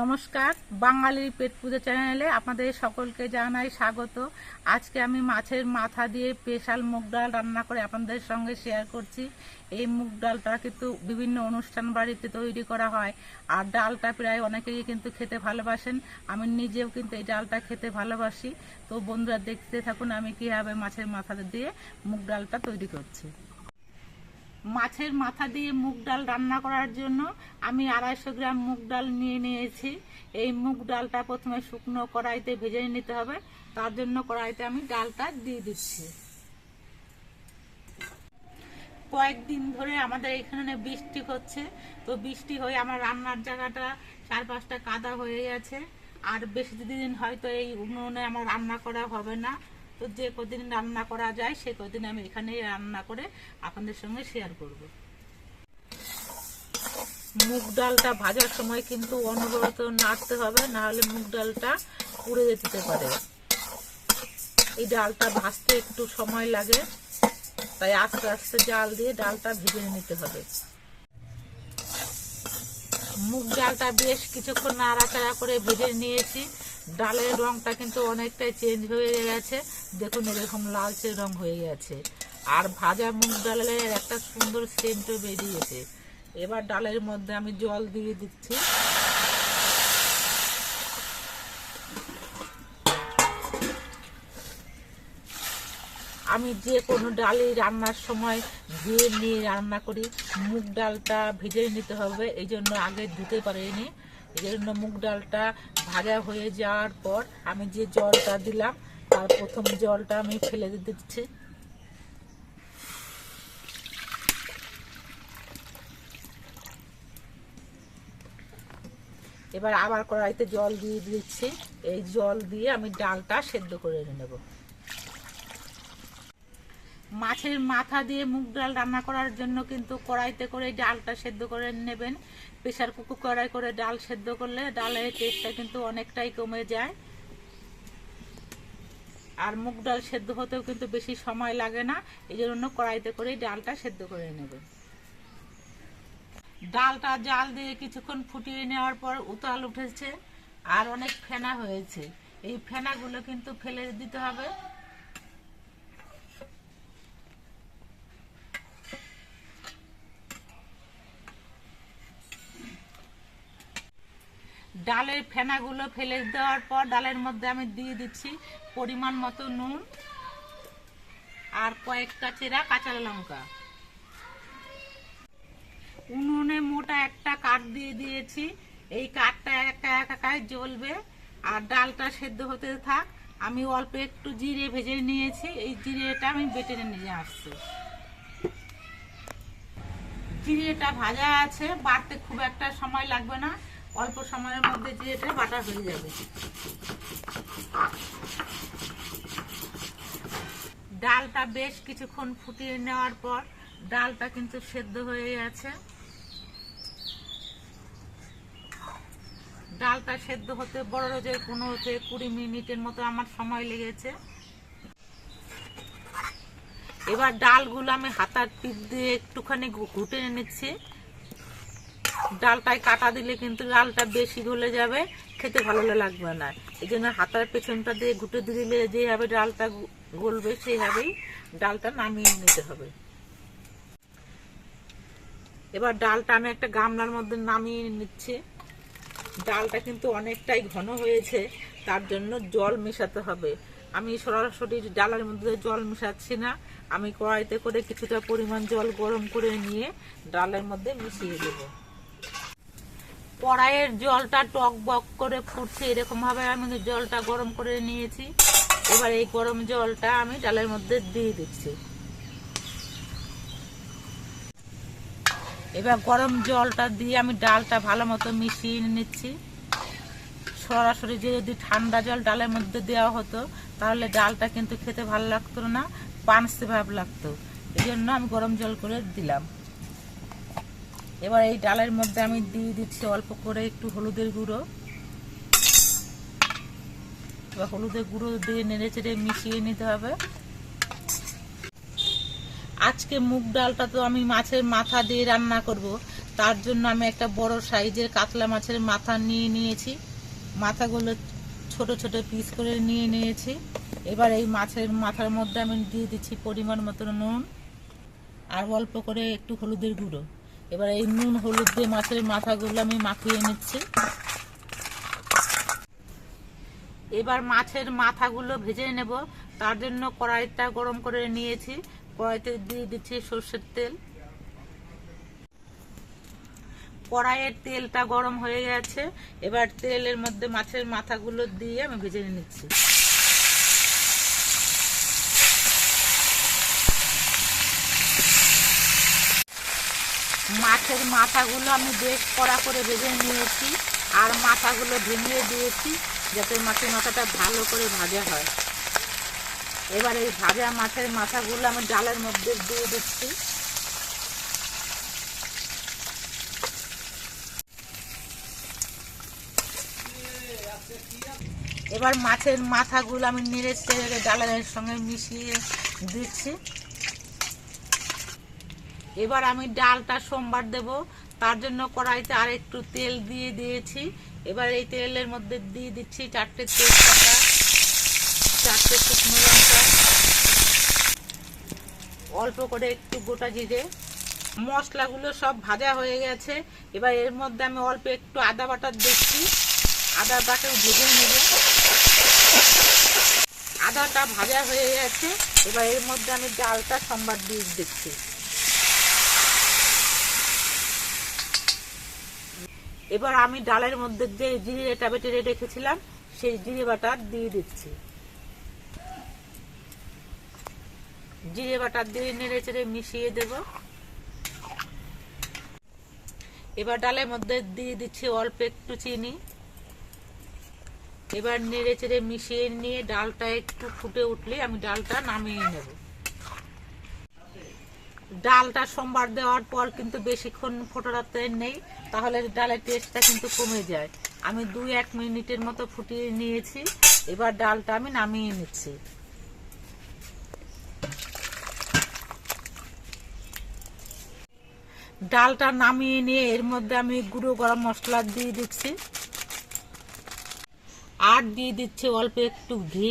নমস্কার, বাঙালির পেট পুজো চ্যানেলে আপনাদের সকলকে জানাই স্বাগত। আজকে আমি মাছের মাথা দিয়ে স্পেশাল মুগ ডাল রান্না করে আপনাদের সঙ্গে শেয়ার করছি। এই মুগ ডালটা কিন্তু বিভিন্ন অনুষ্ঠান বাড়িতে তৈরি করা হয়। আর ডালটা প্রায় অনেকেই কিন্তু খেতে ভালোবাসেন। আমি নিজেও কিন্তু এই ডালটা খেতে ভালোবাসি। তো বন্ধুরা দেখতে থাকুন আমি কীভাবে মাছের মাথা দিয়ে মুগ ডালটা তৈরি করছি। মাছের মাথা দিয়ে মুগ ডাল রান্না করার জন্য আমি আড়াইশো গ্রাম মুগ ডাল নিয়ে নিয়েছি। এই মুগ ডালটা প্রথমে শুকনো কড়াইতে ভেজে নিতে হবে। তার জন্য কড়াইতে আমি ডালটা দিয়ে দিচ্ছি। কয়েকদিন ধরে আমাদের এখানে বৃষ্টি হচ্ছে। তো বৃষ্টি হয়ে আমার রান্নার জায়গাটা চার পাঁচটা কাদা হয়ে গেছে। আর বেশি দিন হয়তো এই উনুনে আমার রান্না করা হবে না। তো যে কদিন রান্না করা যায়, সে কদিন আমি এখানে রান্না করে আপনাদের সঙ্গে শেয়ার করব। মুগ ডালটা ভাজার সময় কিন্তু অনবরত নাড়তে হবে, না হলে মুগ ডালটা পুড়ে যেতে পারে। এই ডালটা ভাজতে একটু সময় লাগে, তাই আস্তে আস্তে জাল দিয়ে ডালটা ভেজে নিতে হবে। মুগ ডালটা বেশ কিছুক্ষণ নাড়াচাড়া করে ভেজে নিয়েছি। ডালের রংটা কিন্তু অনেকটাই চেঞ্জ হয়ে গেছে। দেখুন, এরকম লালচে রং হয়ে গেছে। আর ভাজা মুগ ডালের একটা সুন্দর সেন্টও বেরিয়েছে। এবার ডালের মধ্যে আমি জল দিয়ে দিচ্ছি। আমি যে কোনো ডালই রান্নার সময় ধুয়ে নিয়ে রান্না করি। মুগ ডালটা ভেজে নিতে হবে, এই জন্য আগে ধুতে পারিনি। এই জন্য মুগ ডালটা ভাজা হয়ে যাওয়ার পর আমি যে জলটা দিলাম তার প্রথম জলটা আমি ফেলে দিচ্ছি। এবার আবার কড়াইতে জল দিয়ে দিচ্ছি। এই জল দিয়ে আমি ডালটা সেদ্ধ করে নেব। মাছের মাথা দিয়ে মুগ ডাল রান্না করার জন্য কিন্তু কড়াইতে করে ডালটা সেদ্ধ করে নেবেন। প্রেশার কুকুর কড়াই করে ডাল সেদ্ধ করলে ডালের টেস্টটা কিন্তু অনেকটাই কমে যায়। আর মুগ ডাল সেদ্ধ হতেও কিন্তু বেশি সময় লাগে না। এই জন্য কড়াইতে করে ডালটা সেদ্ধ করে নেবেন ডালটা জাল দিয়ে কিছুক্ষণ ফুটিয়ে নেওয়ার পর উতাল উঠেছে আর অনেক ফেনা হয়েছে। এই ফেনাগুলো কিন্তু ফেলে দিতে হবে। ডালের ফেনাগুলো ফেলে দেওয়ার পর ডালের মধ্যে আমি দিয়ে দিচ্ছি পরিমাণ মতো নুন আর কয়েকটা চেরা কাঁচা লঙ্কা। উনুনে মোটা একটা কাঠ দিয়ে দিয়েছি। এই কাঠটা একা একাই জ্বলবে আর ডালটা সেদ্ধ হতে থাক। আমি অল্প একটু জিরে ভেজে নিয়েছি। এই জিরেটা আমি বেটে নিয়ে আসছি। জিরেটা ভাজা আছে, বাড়তে খুব একটা সময় লাগবে না। অল্প সময়ের মধ্যে জিরেটা বাটা হয়ে যাবে। ডালটা বেশ কিছুক্ষণ ফুটিয়ে নেওয়ার পর ডালটা কিন্তু সেদ্ধ হয়ে গেছে। ডালটা সেদ্ধ হতে, বড় রোজের পনেরোতে কুড়ি মিনিটের মতো আমার সময় লেগেছে। এবার ডালগুলো আমি হাতার টিপ দিয়ে একটুখানি ঘুটে নিচ্ছি ডালটায় কাটা দিলে কিন্তু ডালটা বেশি গলে যাবে, খেতে ভালো লাগবে না। এই জন্য হাতার পেছনটা দিয়ে ঘুটে দিলে যেভাবে ডালটা গলবে সেইভাবেই ডালটা নামিয়ে নিতে হবে। এবার ডালটা আমি একটা গামলার মধ্যে নামিয়ে নিচ্ছি। ডালটা কিন্তু অনেকটাই ঘন হয়েছে, তার জন্য জল মেশাতে হবে। আমি সরাসরি ডালের মধ্যে জল মেশাচ্ছি না, আমি কড়াইতে করে কিছুটা পরিমাণ জল গরম করে নিয়ে ডালের মধ্যে মিশিয়ে দেব। কড়াইয়ের জলটা টক বক করে ফুটছে এরকম ভাবে আমি জলটা গরম করে নিয়েছি। এবার এই গরম জলটা আমি ডালের মধ্যে দিয়ে দিচ্ছি। এবার গরম জলটা দিয়ে আমি ডালটা ভালো মতো মিশিয়ে নিচ্ছি। সরাসরি যে যদি ঠান্ডা জল ডালের মধ্যে দেওয়া হতো, তাহলে ডালটা কিন্তু খেতে ভালো লাগতো না, পানসে ভাব লাগতো। এই জন্য আমি গরম জল করে দিলাম। এবার এই ডালের মধ্যে আমি দিয়ে দিচ্ছি অল্প করে একটু হলুদের গুঁড়ো। এবার হলুদের গুঁড়ো দিয়ে নেড়ে চেড়ে মিশিয়ে নিতে হবে। আজকে মুগ ডালটা তো আমি মাছের মাথা দিয়ে রান্না করব। তার জন্য আমি একটা বড় সাইজের কাতলা মাছের মাথা নিয়ে নিয়েছি। মাথাগুলো ছোট ছোট পিস করে নিয়ে নিয়েছি। এবার এই মাছের মাথার মধ্যে আমি দিয়ে দিচ্ছি পরিমাণ মতো নুন আর অল্প করে একটু হলুদের গুঁড়ো। এবার এই নুন, হলুদ দিয়ে মাছের মাথাগুলো আমি মাখিয়ে নিচ্ছি। এবার মাছের মাথাগুলো ভেজে নেব। তার জন্য কড়াইটা গরম করে নিয়েছি। কড়াইতে দিয়ে দিচ্ছি সর্ষের তেল। কড়াইয়ের তেলটা গরম হয়ে গেছে। এবার তেলের মধ্যে মাছের মাথাগুলো দিয়ে আমি ভেজে নিচ্ছি। মাছের মাথাগুলো আমি বেশ কড়া করে ভেজে নিয়েছি আর মাথাগুলো ভেঙে দিয়েছি যাতে মাছের মাথাটা ভালো করে ভাজা হয়। এবার এই ভাজা মাছের মাথাগুলো আমি ডালের মধ্যে দিয়ে দিচ্ছি। এবার মাছের মাথাগুলো আমি নেড়ে চেড়ে ডালের সঙ্গে মিশিয়ে দিচ্ছি। এবার আমি ডালটা সোমবার দেব। তার জন্য কড়াইতে আর একটু তেল দিয়ে দিয়েছি। এবার এই তেলের মধ্যে দিয়ে দিচ্ছি চারটে তেজপাতা, চারটে শুকনো লঙ্কা। অল্প করে একটু গোটা জিরে। মশলাগুলো সব ভাজা হয়ে গেছে। এবার এর মধ্যে আমি অল্প একটু আদা বাটা দিচ্ছি। আদাটাকে ভেজে নেব। আদাটা ভাজা হয়ে গেছে। এবার এর মধ্যে আমি ডালটা সোমবার দিয়ে দিচ্ছি। এবার আমি ডালের মধ্যে যে জিরেটা বেটে রেখেছিলাম, সেই জিরে বাটা দিয়ে দিচ্ছি। জিরে বাটা দিয়ে নেড়ে চেড়ে মিশিয়ে দেব। এবার ডালের মধ্যে দিয়ে দিচ্ছি অল্প একটু চিনি। এবার নেড়ে চেড়ে মিশিয়ে নিয়ে ডালটা একটু ফুটে উঠলে আমি ডালটা নামিয়ে নেব। ডালটা সোমবার দেওয়ার পর কিন্তু বেশিক্ষণ ফোটাতে নেই, তাহলে ডালের টেস্টটা কিন্তু কমে যায়। আমি দুই এক মিনিটের মতো ফুটিয়ে নিয়েছি, এবার ডালটা আমি নামিয়ে নিচ্ছি। ডালটা নামিয়ে নিয়ে এর মধ্যে আমি গুঁড়ো গরম মশলা দিয়ে দিচ্ছি। আর দিয়ে দিচ্ছি অল্প একটু ঘি।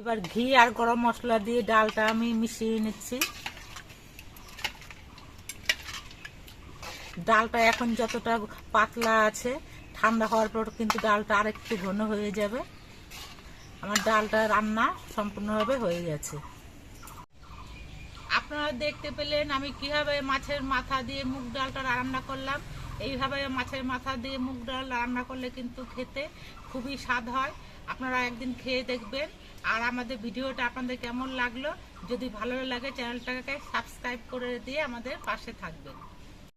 এবার ঘি আর গরম মশলা দিয়ে ডালটা আমি মিশিয়ে নিচ্ছি। ডালটা এখন যতটা পাতলা আছে, ঠান্ডা হওয়ার পর কিন্তু ডালটা আর একটু ঘন হয়ে যাবে। আমার ডালটা রান্না সম্পূর্ণভাবে হয়ে গেছে। আপনারা দেখতে পেলেন আমি কীভাবে মাছের মাথা দিয়ে মুগ ডালটা রান্না করলাম। এইভাবে মাছের মাথা দিয়ে মুগ ডাল রান্না করলে কিন্তু খেতে খুবই স্বাদ হয়। আপনারা একদিন খেয়ে দেখবেন। আর আমাদের ভিডিওটা আপনাদের কেমন লাগল, যদি ভালো লাগে চ্যানেলটাকে সাবস্ক্রাইব করে দিয়ে আমাদের পাশে থাকবেন।